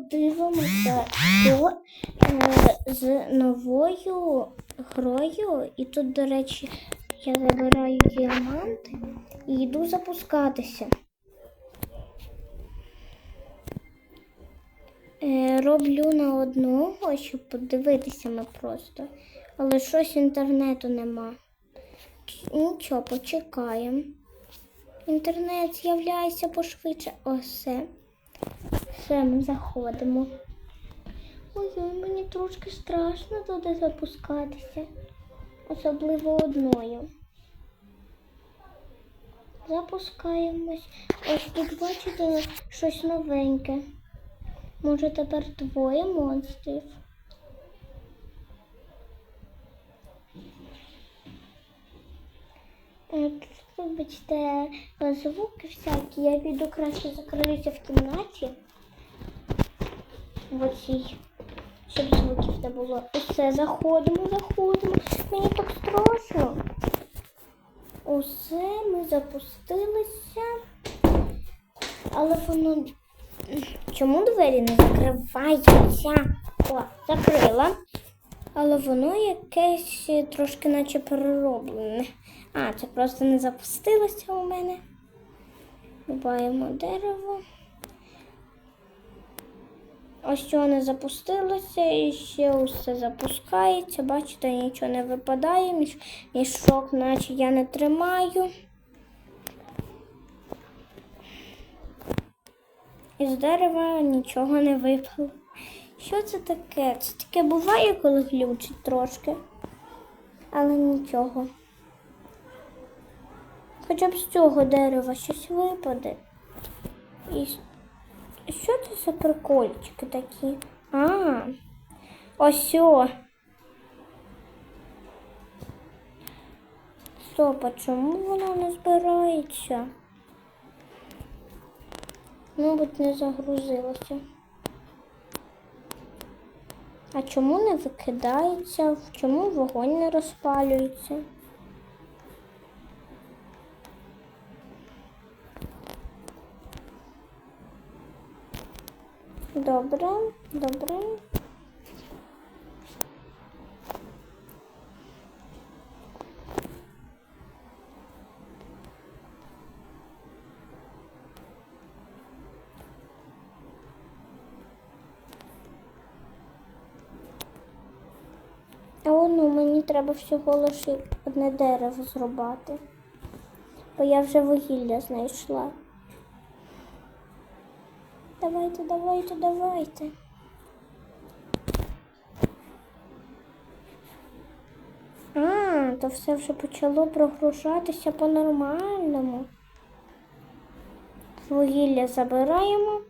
подивимося, що е, з новою грою. І тут, до речі, я забираю діаманти і йду запускатися. Е, роблю на одного, щоб подивитися ми просто. Але щось інтернету нема. Нічого, почекаємо. Інтернет з'являється пошвидше. Осе. Ми заходимо. Ой-ой, мені трошки страшно туди запускатися. Особливо одною. Запускаємось. Ось тут бачите щось новеньке. Може тепер двоє монстрів. Вибачте, звуки всякі. Я піду краще закриюся в кімнаті. В оцій, щоб звуків не було. Усе, заходимо, заходимо. Мені так страшно. Усе, ми запустилися. Але воно. Чому двері не закриваються? О, закрила. Але воно якесь трошки наче перероблене. А, це просто не запустилося у мене. Рубаємо дерево. Ось що не запустилося і ще усе запускається. Бачите, нічого не випадає, між, мішок, наче я не тримаю. Із дерева нічого не випало. Що це таке? Це таке буває, коли глючить трошки, але нічого. Хоча б з цього дерева щось випаде. І що це за прикольчики такі? А, ось. Стоп, а чому воно не збирається? Мабуть, не загрузилося. А чому не викидається? Чому вогонь не розпалюється? Добре, добре. А ну мені треба всього лише одне дерево зрубати. Бо я вже вугілля знайшла. Давайте, давайте, давайте. А, то все вже почало прогружатися по-нормальному. Вугілля забираємо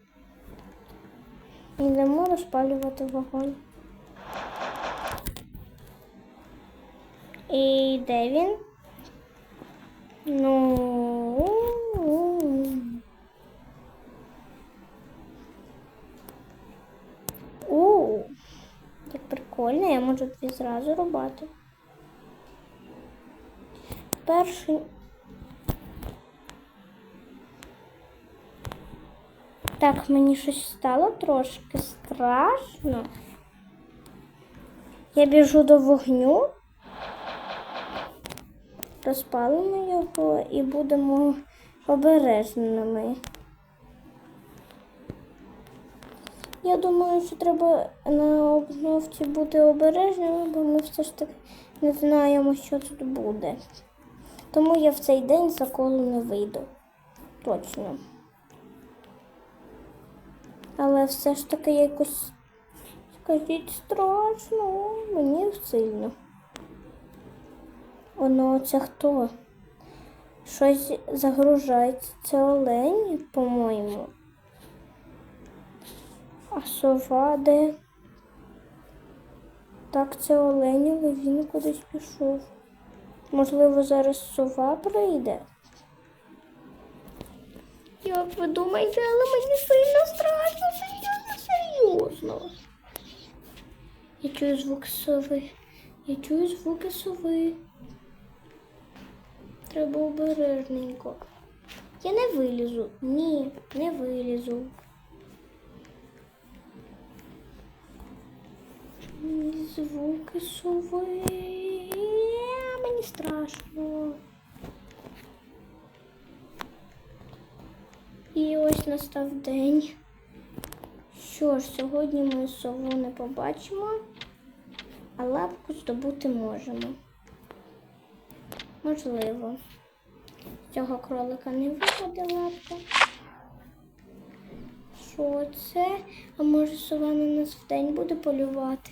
і йдемо розпалювати вогонь. І де він? Ну. У, так прикольно, я можу дві зразу рубати. Перший. Так, мені щось стало трошки страшно. Я біжу до вогню. Розпалимо його і будемо обережними. Я думаю, що треба на обновці бути обережними, бо ми все ж таки не знаємо, що тут буде. Тому я в цей день за колу не вийду. Точно. Але все ж таки якось скажіть страшно, мені сильно. Воно це хто? Щось загружається. Це олень, по-моєму. А сова де? Так, це олень, але він кудись пішов. Можливо, зараз сова прийде. Як ви думаєте, але мені сильно страшно, серйозно, серйозно. Я чую звук сови. Я чую звуки сови. Треба обережненько. Я не вилізу. Ні, не вилізу. Звуки сови. Мені страшно. І ось настав день. Що ж, сьогодні ми сову не побачимо, а лапку здобути можемо. Можливо. Цього кролика не випаде лапка. Що це? А може сова на нас вдень буде полювати?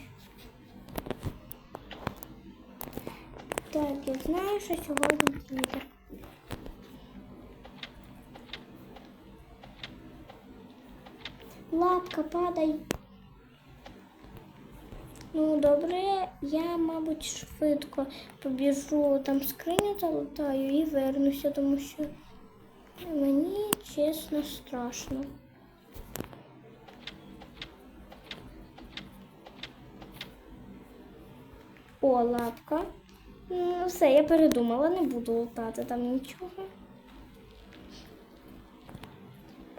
Так, я знаю, що сьогодні піде. Лапка, падай. Ну, добре, я, мабуть, швидко побіжу там скриню залутаю і вернуся, тому що мені чесно страшно. О, лапка. Ну, все, я передумала, не буду лутати там нічого.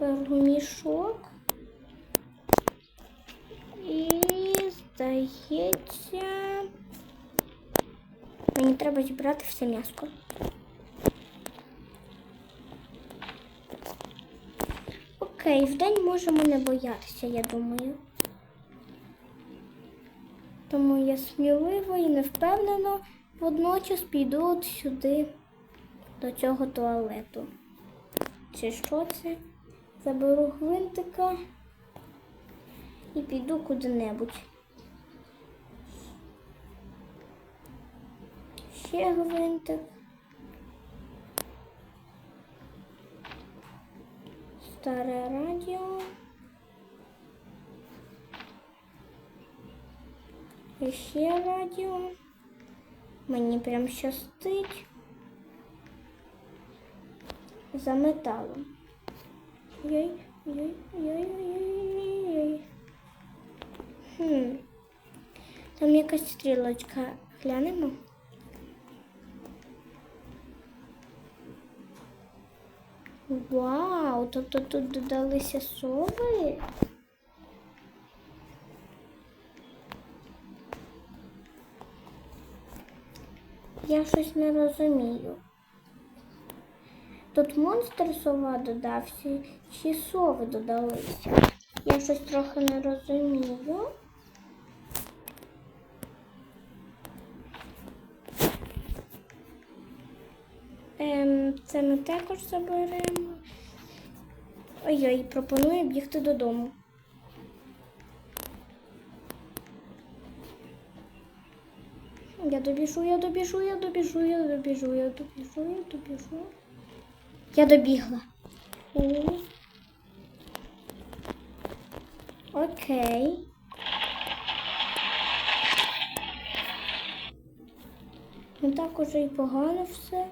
Беру мішок. І здається. Мені треба зібрати все м'яско. Окей, вдень можемо не боятися, я думаю. Тому я сміливо і невпевнено водночас піду от сюди, до цього туалету. Чи що це? Заберу гвинтика і піду куди-небудь. Ще гвинтик. Старе радіо. Ще радіо. Мені прям щастить. За металом. Йой, йой, йой, йой, йой. Хм. Там якась стрілочка. Глянемо. Вау, тобто тут додалися сови. Я щось не розумію. Тут монстр сова додався, чи сови додалися. Я щось трохи не розумію. Ем, це ми також заберемо. Ой-ой, пропоную бігти додому. Я добіжу, я добіжу, я добіжу, я добіжу, я добіжу, я добіжу. Я добігла. Окей. Не так уже і погано все.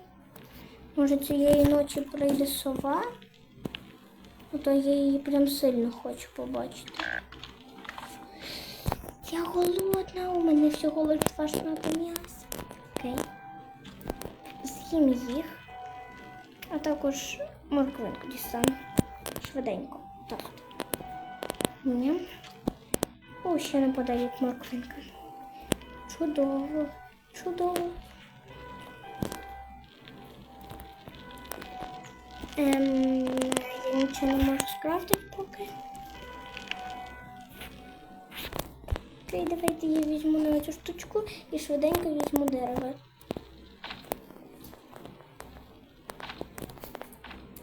Може цієї ночі прийде сова? А то я її прям сильно хочу побачити. Я голодна, у мене всього лиш шмати м'яса. Окей. З'їм їх. А також морквинку дістану. Швиденько. Так. Ні. О, ще не подають морквинка. Чудово. Чудово. Ем, я нічого не можу скрафтити поки. Окей, давайте я візьму на цю штучку і швиденько візьму дерево.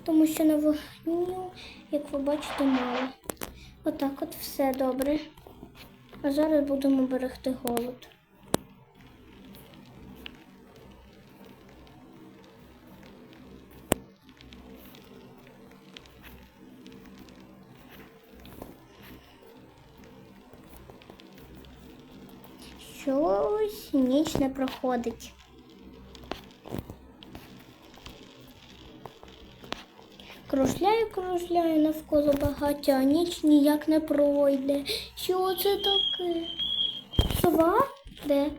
Тому що на вогню, як ви бачите, мало. Отак от все добре. А зараз будемо берегти голод. Щось ніч не проходить. Кружляю, кружляю навколо багаття, а ніч ніяк не пройде. Що це таке? Сова? Де?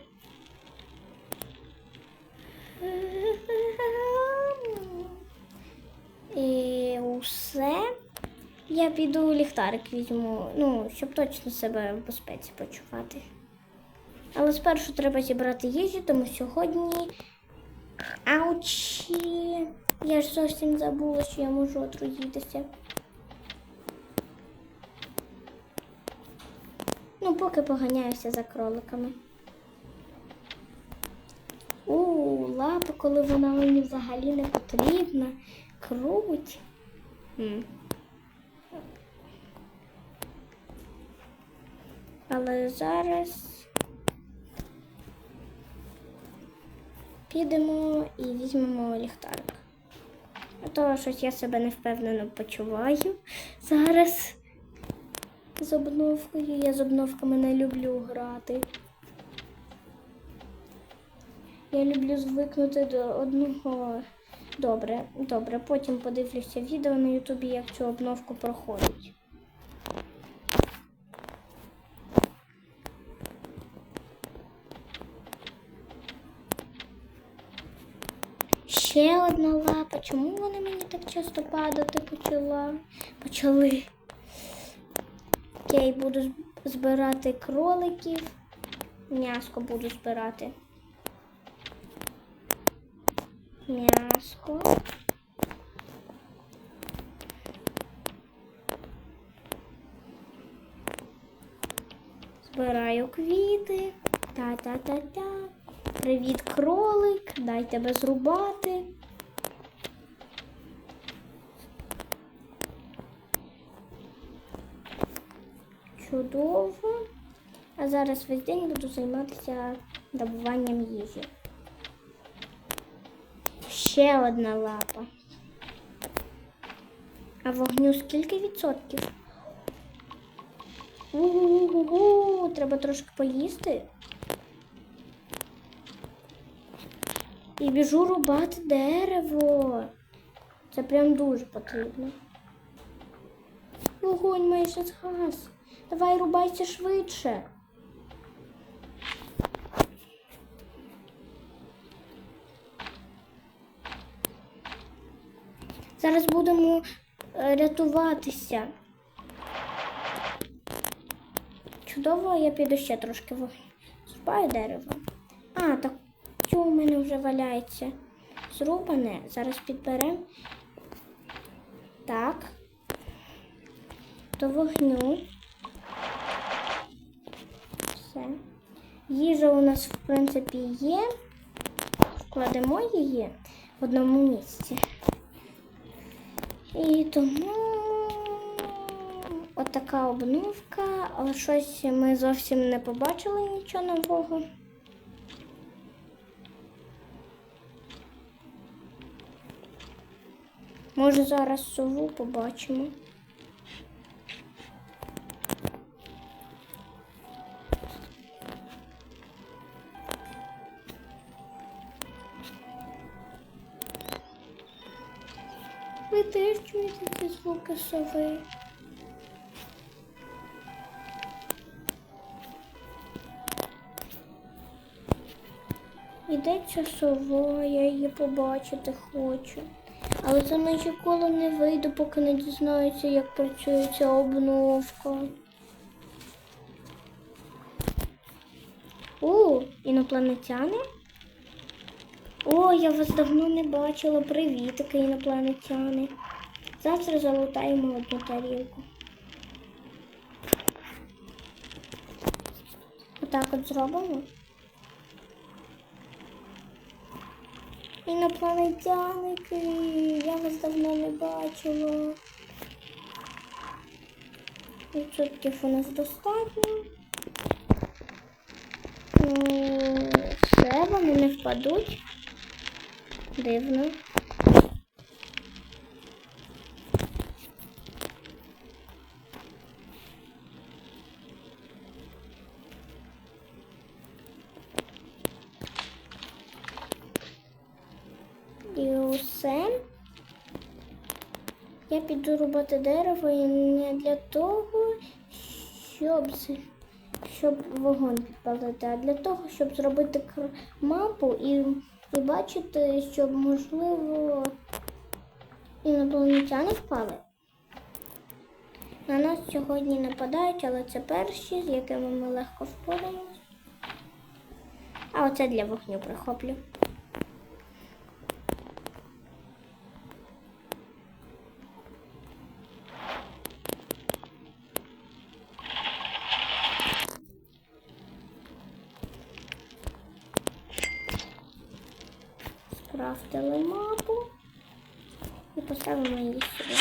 І усе. Я піду ліхтарик візьму, ну, щоб точно себе в безпеці почувати. Але спершу треба зібрати їжу, тому сьогодні. Аучі! Я ж зовсім забула, що я можу отруїтися. Ну, поки поганяюся за кроликами. У, лапа, коли вона мені взагалі не потрібна. Круть. М. Але зараз підемо і візьмемо ліхтарик. А то щось я себе невпевнено почуваю зараз з обновкою. Я з обновками не люблю грати. Я люблю звикнути до одного. Добре, добре. Потім подивлюся відео на Ютубі, як цю обновку проходить. Одна лапа. Чому вони мені так часто падати почала? Почали. Окей, буду збирати кроликів. М'яско буду збирати. М'яско. Збираю квіти. Та-та-та-та. Привіт, кролик. Дай тебе зрубати. Чудово. А зараз весь день буду займатися добуванням їжі. Ще одна лапа. А вогню скільки відсотків? У-у-у, треба трошки поїсти. І біжу рубати дерево. Це прям дуже потрібно. Вогонь майже згас. Давай рубайся швидше. Зараз будемо е, рятуватися. Чудово, я піду ще трошки вогню. Зрубаю дерево. А, так що у мене вже валяється? Зрубане. Зараз підберемо. Так. До вогню. Їжа у нас, в принципі, є. Вкладемо її в одному місці. І тому отака обновка, але щось ми зовсім не побачили нічого нового. Може зараз сову побачимо. Ви теж чуєте ці звуки сови? Ідеться сова, я її побачити хочу. Але за межі кола не вийду, поки не дізнаюся, як працює ця обновка. О, інопланетяни? О, я вас давно не бачила. Привітики, інопланетяни. Завтра залутаємо одну тарілку. Отак от зробимо. Інопланетяники, я вас давно не бачила. Відсотків у нас достатньо. Все, вони не впадуть. Дивно. І усе. Я піду рубати дерево і не для того, щоб, щоб вогонь підпалити, а для того, щоб зробити мапу і, і бачите, щоб, можливо, інопланетяни впали. На нас сьогодні нападають, але це перші, з якими ми легко впораємось. А оце для вогню прихоплю. Скрафтили мапу і поставимо її сюди.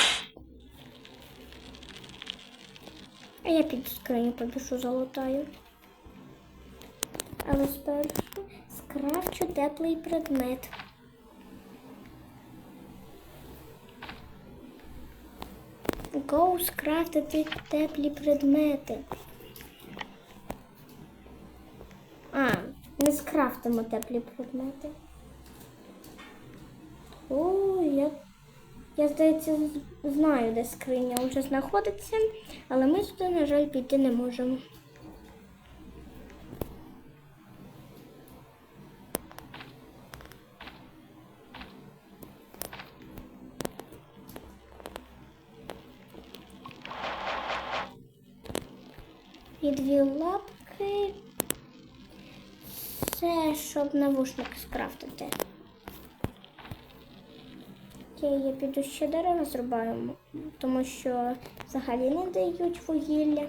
А я під скриню побіжу залутаю. Але спершу скрафчу теплий предмет. Гоу скрафтити теплі предмети. А, не скрафтимо теплі предмети. О, я, я здається, знаю, де скриня вже знаходиться, але ми сюди, на жаль, піти не можемо. І дві лапки. Це щоб навушник скрафтити. Окей, я піду ще дерева зрубаю, тому що взагалі не дають вугілля.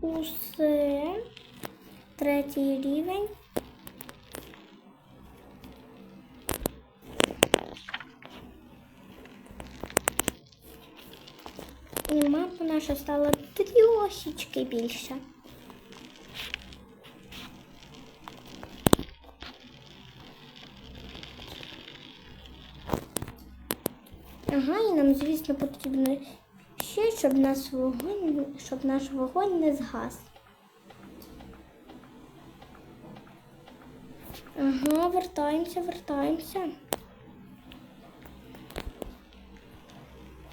Усе. Третій рівень. Наша стала трішечки більша. Ага, і нам, звісно, потрібно ще, щоб наш вогонь, щоб наш вогонь не згас. Ага, вертаємося, вертаємося.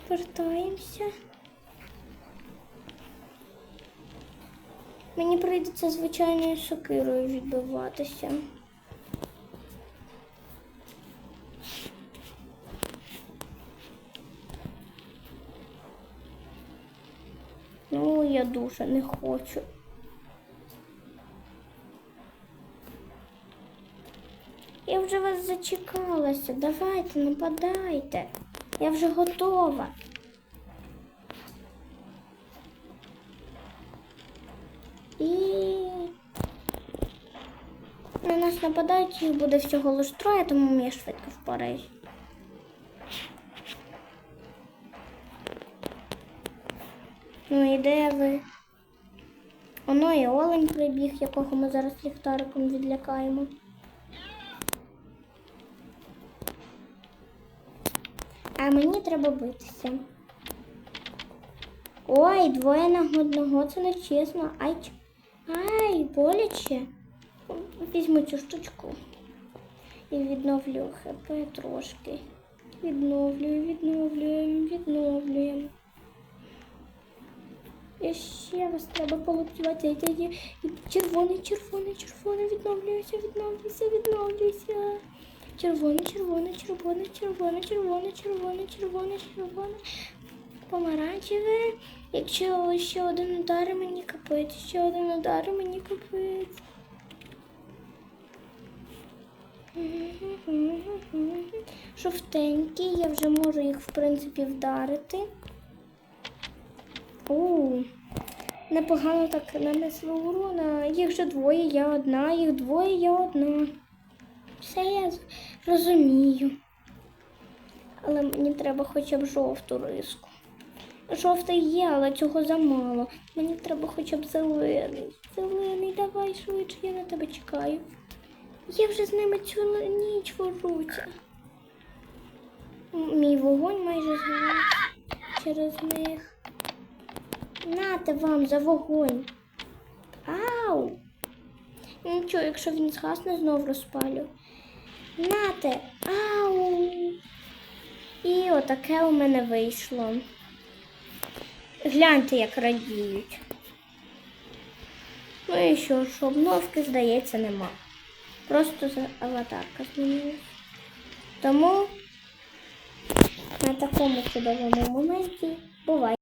Вертаємося. Мені прийдеться звичайною сокирою відбиватися. Ну, я дуже не хочу. Я вже вас зачекалася. Давайте, нападайте. Я вже готова. Нас нападають, їх буде всього лиш троє, тому я швидко впораюсь. Ну і де ви? Оно і олень прибіг, якого ми зараз ліхтариком відлякаємо. А мені треба битися. Ой, двоє на одного, це не чесно. Ай, ай, боляче. Візьму цю штучку і відновлю ХП трошки. Відновлюю, відновлюємо, відновлюємо. І ще раз треба полупцювати. І червоний, червоний, червоний, відновлююся, відновлююся, відновлююся. Червоне, червоне, червоне, червоне, червоне, червоне, червоне, червоне, помаранчеве. Якщо ще один удар, мені капець, ще один удар, мені капець. Жовтенькі, я вже можу їх, в принципі, вдарити. У, непогано так нанесли урона. Їх же двоє, я одна, їх двоє, я одна. Все я розумію. Але мені треба хоча б жовту риску. Жовтий є, але цього замало. Мені треба хоча б зелений. Зелений, давай швидше, я на тебе чекаю. Я вже з ними цілу ніч воруся. Мій вогонь майже згорів через них. Нате вам за вогонь. Ау! Нічого, якщо він згасне, знов розпалю. Нате! Ау! І отаке у мене вийшло. Гляньте, як радіють. Ну і що ж, обновки, здається, нема. Просто аватарка змінилась. Тому на такому чудовому моменті буває.